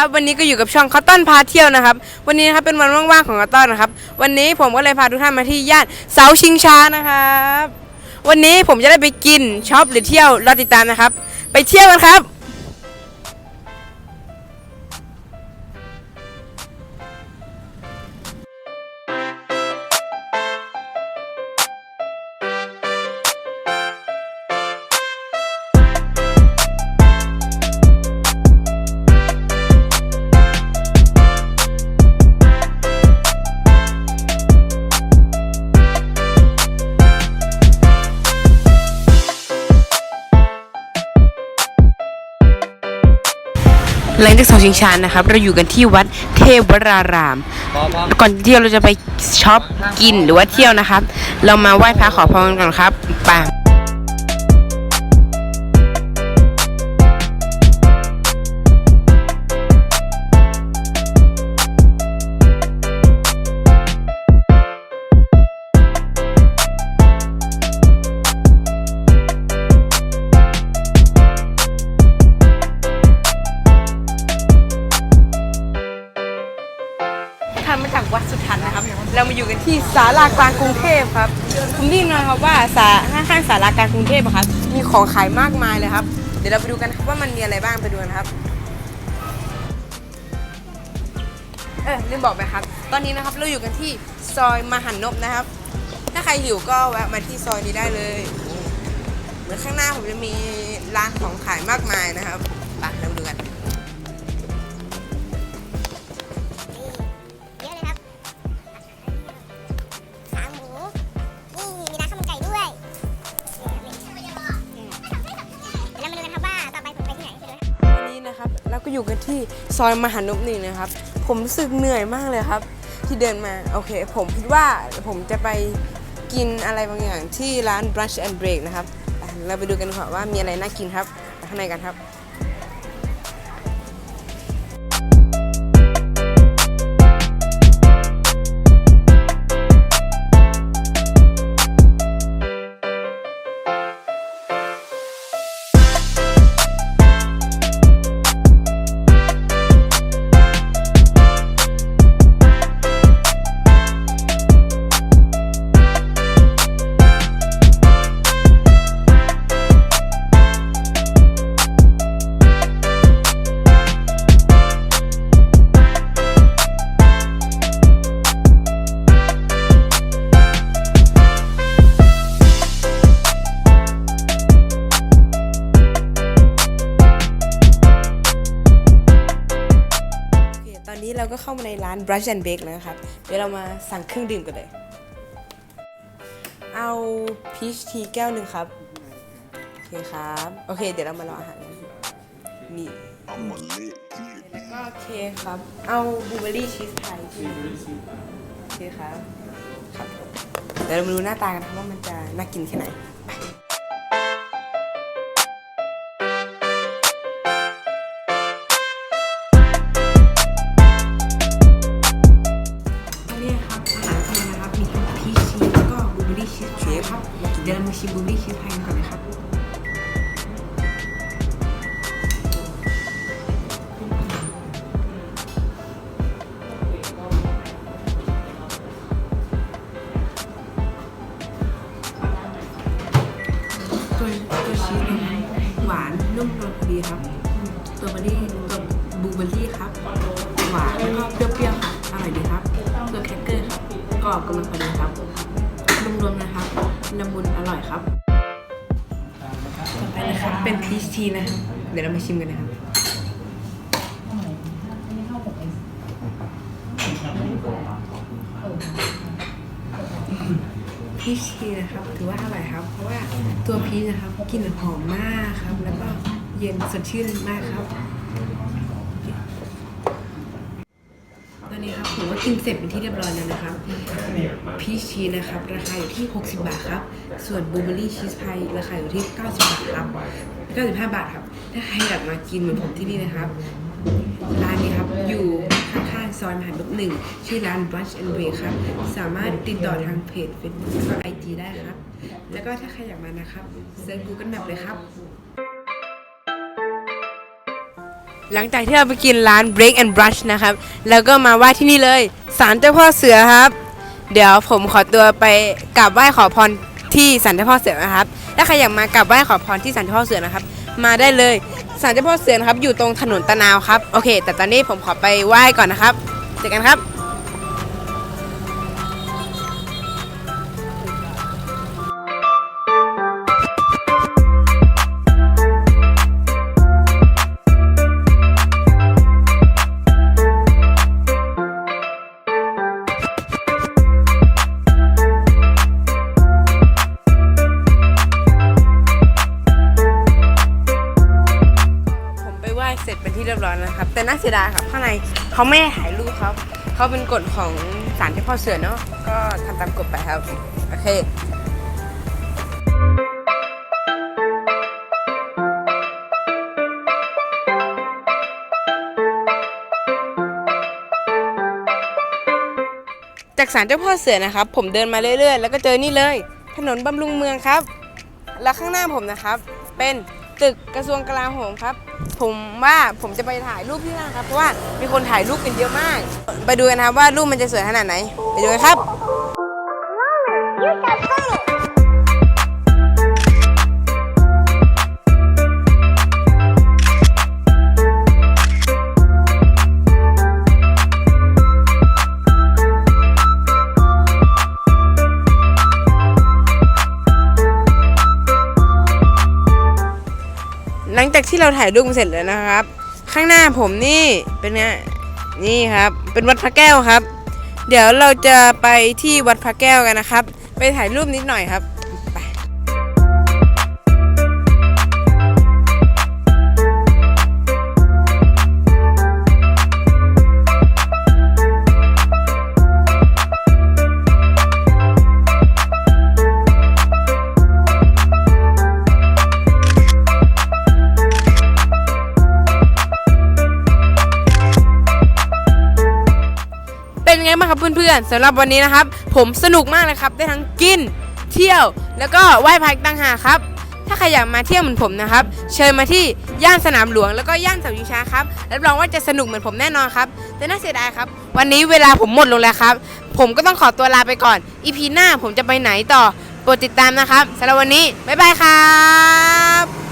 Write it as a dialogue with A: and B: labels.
A: ครับวันนี้ก็อยู่กับช่องคอตตอนพาเที่ยวนะครับ วันนี้นะครับเป็นวันว่างๆของคอตตอนนะครับ วันนี้ผมก็เลยพาทุกท่านมาที่ย่านเสาชิงช้านะครับ วันนี้ผมจะได้ไปกินช็อปหรือเที่ยวรอติดตามนะครับ ไปเที่ยวกันครับ หลังจากสองชิงชานนะครับ เราอยู่กันที่วัดเทพวราราม ก่อนเที่ยวเราจะไปช็อปกินหรือว่าเที่ยวนะครับ เรามาไหว้พระขอพรกันก่อนครับไป ท่านมาจากวัดสุทันนะครับ เรามาอยู่กันที่ศาลากลางกรุงเทพครับ ผมได้ยินมาครับว่าศาข้างๆศาลากลางกรุงเทพอะครับ มีของขายมากมายเลยครับ เดี๋ยวเราไปดูกันครับว่ามันมีอะไรบ้างไปดูกันครับ เออลืมบอกไปครับ ตอนนี้นะครับเราอยู่กันที่ซอยมหันนบนะครับ ถ้าใครหิวก็แวะมาที่ซอยนี้ได้เลย เหมือนข้างหน้าผมจะมีร้านของขายมากมายนะครับ
B: อยู่กันที่
A: ซอยมหานุหนึ่งนะครับ ผมรู้สึกเหนื่อยมากเลยครับ ที่เดินมา โอเค ผมคิดว่าผมจะไปกินอะไรบางอย่างที่ร้าน brunch and break นะครับ เราไปดูกันค่าว่ามีอะไรน่ากินครับข้างในกันครับ นี้เราก็เข้ามาในร้าน brunch and bake แล้วนะครับ เดี๋ยวเรามาสั่งเครื่องดื่มกันเลย เอาพีชทีแก้วหนึ่งครับ โอเคครับ โอเค เดี๋ยวเรามารออาหารนี่แล้วก็เคครับ เอาบลูเบอร์รี่ชีสพายที่โอเคครับ ครับ เดี๋ยวเรามาดูหน้าตากันครับว่ามันจะน่ากินแค่ไหน ชิมบลูเบอร์รี่ชีสพายกันก่อนนะครับตัวตัวชีสเนี่ยหวานนุ่มนวลพอดีครับ ตัวเบอร์รี่ตัวบลูเบอร์รี่ครับ หวานแล้วก็เปรี้ยวๆครับอร่อยดีครับ ตัวแครกเกอร์ครับกรอบกำลังพอดีครับรวมๆนะครับ ละมุนอร่อยครับต่อไปนะครับเป็นพีชทีนะครับ เดี๋ยวเรามาชิมกันนะครับพีชทีนะครับ ถือว่าอร่อยครับ เพราะว่าตัวพีชนะครับกลิ่นหอมมากครับ แล้วก็เย็นสดชื่นมากครับ ตอ นนี้ครับผมก็กินเสร็จเป็นที่เรียบร้อยแล้วนะครับพีชชีนะครับ ราคาอยู่ที่ 60 บาทครับ ส่วนบลูเบอรี่ชีสพายราคาอยู่ที่ 90 บาทครับ 95 บาทครับ ถ้าใครอยากมากินเหมือนผมที่นี่นะครับ ร้านนี้ครับอยู่ข้างๆซอยมหานุหนึ่งชื่อร้าน Brunch and Break ครับ สามารถติดต่อทางเพจ Facebook แล้วก็ IG ได้ครับ แล้วก็ถ้าใครอยากมานะครับเซิร์ช Google Map เลยครับ หลังจากที่เราไปกินร้าน Break and Brush นะครับ แล้วก็มาไหว้ที่นี่เลยศาลเจ้าพ่อเสือครับ เดี๋ยวผมขอตัวไปกราบไหว้ขอพรที่ศาลเจ้าพ่อเสือนะครับ ถ้าใครอยากมากราบไหว้ขอพรที่ศาลเจ้าพ่อเสือนะครับ มาได้เลยศาลเจ้าพ่อเสือนะครับ อยู่ตรงถนนตะนาวครับ โอเค แต่ตอนนี้ผมขอไปไหว้ก่อนนะครับ เจอกันครับ เสร็จเป็นที่เรียบร้อยแล้วนะครับ แต่น่าเสียดายครับข้างในเขาไม่ถ่ายรูปครับเขาเป็นกฎของศาลเจ้าพ่อเสือเนาะก็ทำตามกฎไปครับโอเคจากศาลเจ้าพ่อเสือนะครับ ผมเดินมาเรื่อยๆ แล้วก็เจอนี่เลย ถนนบำรุงเมืองครับ แล้วข้างหน้าผมนะครับ เป็น ตึกกระทรวงกลาโหมครับ ผมว่าผมจะไปถ่ายรูปที่นั่นครับ เพราะว่ามีคนถ่ายรูปกันเยอะมาก ไปดูกันครับว่ารูปมันจะสวยขนาดไหน ไปดูกันครับ หลังจากที่เราถ่ายรูปเสร็จแล้วนะครับ ข้างหน้าผมนี่เป็นไงนี่ครับ เป็นวัดพระแก้วครับ เดี๋ยวเราจะไปที่วัดพระแก้วกันนะครับ ไปถ่ายรูปนิดหน่อยครับ ไงบ้างครับเพื่อนๆสำหรับวันนี้นะครับ ผมสนุกมากเลยครับได้ทั้งกิน เที่ยว แล้วก็ไหว้พระต่างหากครับ ถ้าใครอยากมาเที่ยวเหมือนผมนะครับ เชิญมาที่ย่านสนามหลวงแล้วก็ย่านเสาชิงช้าครับรับรองว่าจะสนุกเหมือนผมแน่นอนครับ แต่น่าเสียดายครับ วันนี้เวลาผมหมดลงแล้วครับ ผมก็ต้องขอตัวลาไปก่อนอีพีหน้าผมจะไปไหนต่อโปรดติดตามนะครับสำหรับวันนี้บ๊ายบายครับ